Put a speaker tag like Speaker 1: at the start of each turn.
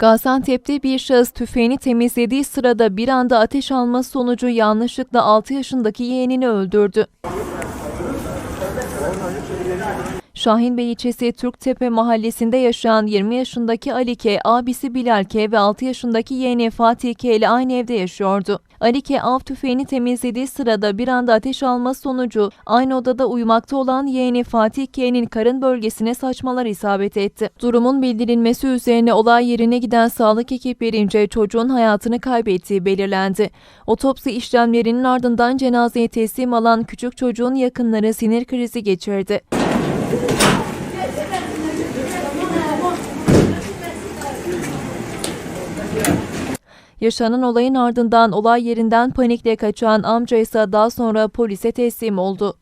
Speaker 1: Gaziantep'te bir şahıs tüfeğini temizlediği sırada bir anda ateş alması sonucu yanlışlıkla 6 yaşındaki yeğenini öldürdü. Şahinbey ilçesi Türktepe mahallesinde yaşayan 20 yaşındaki Ali K, abisi Bilal K ve 6 yaşındaki yeğeni Fatih K ile aynı evde yaşıyordu. Ali K av tüfeğini temizlediği sırada bir anda ateş alması sonucu aynı odada uyumakta olan yeğeni Fatih K'nin karın bölgesine saçmalar isabet etti. Durumun bildirilmesi üzerine olay yerine giden sağlık ekiplerince çocuğun hayatını kaybettiği belirlendi. Otopsi işlemlerinin ardından cenazeye teslim alan küçük çocuğun yakınları sinir krizi geçirdi. Yaşanan olayın ardından olay yerinden panikle kaçan amca ise daha sonra polise teslim oldu.